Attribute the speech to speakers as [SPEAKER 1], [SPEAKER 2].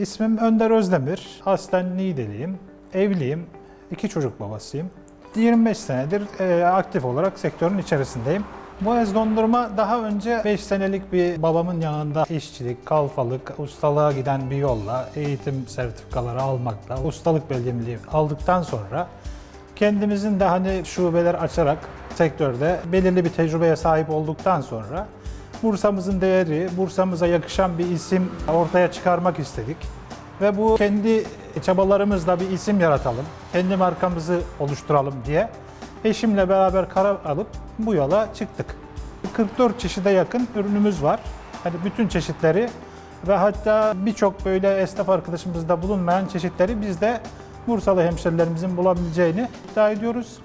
[SPEAKER 1] İsmim Önder Özdemir. Aslen Niğdeliyim. Evliyim. İki çocuk babasıyım. 25 senedir e, aktif olarak sektörün içerisindeyim. Ez dondurma daha önce 5 senelik bir babamın yanında işçilik, kalfalık, ustalığa giden bir yolla eğitim sertifikaları almakla, ustalık belgemliği aldıktan sonra kendimizin de hani şubeler açarak sektörde belirli bir tecrübeye sahip olduktan sonra Bursa'mızın değeri, Bursa'mıza yakışan bir isim ortaya çıkarmak istedik. Ve bu kendi çabalarımızla bir isim yaratalım, kendi markamızı oluşturalım diye eşimle beraber karar alıp bu yola çıktık. 44 çeşide yakın ürünümüz var. Hani bütün çeşitleri ve hatta birçok böyle esnaf arkadaşımızda bulunmayan çeşitleri biz de Bursalı hemşerilerimizin bulabileceğini iddia ediyoruz.